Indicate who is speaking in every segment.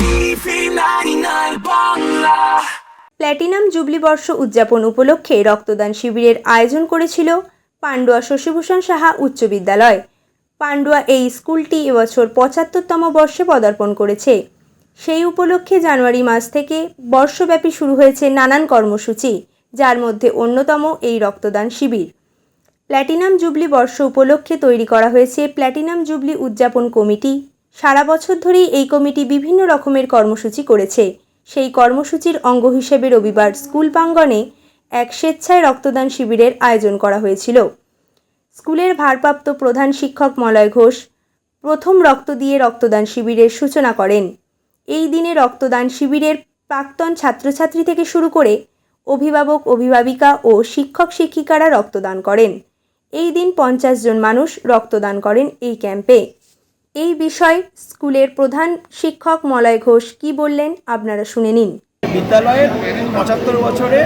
Speaker 1: TV 99 Bangla
Speaker 2: platinum jubilee বর্ষ উদযাপন উপলক্ষে রক্তদান শিবিরের আয়োজন করেছিল পান্ডুয়া শশীভূষণ সাহা উচ্চ বিদ্যালয়। পান্ডুয়া এই স্কুলটি এবছর পঁচাত্তরতম বর্ষে পদার্পণ করেছে। সেই উপলক্ষে জানুয়ারি মাস থেকে বর্ষব্যাপী শুরু হয়েছে নানান কর্মসূচি, যার মধ্যে অন্যতম এই রক্তদান শিবির। প্ল্যাটিনাম জুবলি বর্ষ উপলক্ষে তৈরি করা হয়েছে প্ল্যাটিনাম জুবলি উদযাপন কমিটি সারা বছর ধরেই এই কমিটি বিভিন্ন রকমের কর্মসূচি করেছে। সেই কর্মসূচির অঙ্গ হিসেবে রবিবার স্কুল প্রাঙ্গণে এক স্বেচ্ছায় রক্তদান শিবিরের আয়োজন করা হয়েছিল। স্কুলের ভারপ্রাপ্ত প্রধান শিক্ষক মলয় ঘোষ প্রথম রক্ত দিয়ে রক্তদান শিবিরের সূচনা করেন। এই দিনে রক্তদান শিবিরের প্রাক্তন ছাত্রছাত্রী থেকে শুরু করে অভিভাবক, অভিভাবিকা ও শিক্ষক শিক্ষিকারা রক্তদান করেন। এই দিন পঞ্চাশ জন মানুষ রক্তদান করেন এই ক্যাম্পে। এই বিষয়ে স্কুলের প্রধান শিক্ষক মলয় ঘোষ কি বললেন আপনারা শুনে নিন।
Speaker 3: বিদ্যালয়ের পঁচাত্তর বছরে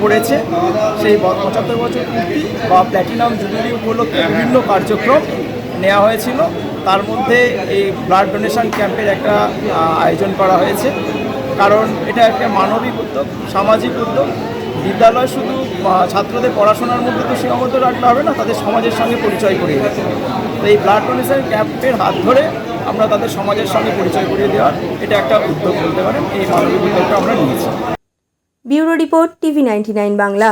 Speaker 3: পড়েছে। সেই পঁচাত্তর বছর পূর্তি বা প্ল্যাটিনাম জুবিলি উপলক্ষে বিভিন্ন কার্যক্রম নেওয়া হয়েছিল। তার মধ্যে এই ব্লাড ডোনেশন ক্যাম্পের একটা আয়োজন করা হয়েছে। কারণ এটা একটা মানবিক উদ্যোগ, সামাজিক উদ্যোগ। বিদ্যালয় শুধু ছাত্রদের পড়াশোনার মধ্যে তো সীমাবদ্ধ রাখতে হবে না তাদের সমাজের সঙ্গে পরিচয় করিয়ে দিতে তো এই ব্লাড ডোনেশন ক্যাম্পের হাত ধরে আমরা তাদের সমাজের সঙ্গে পরিচয় করিয়ে দেওয়ার এটা একটা উদ্যোগ বলতে পারেন এই মানবিক উদ্যোগটা আমরা নিয়েছি।
Speaker 2: Bureau report TV ninety Bangla.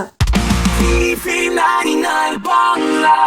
Speaker 1: Bangla.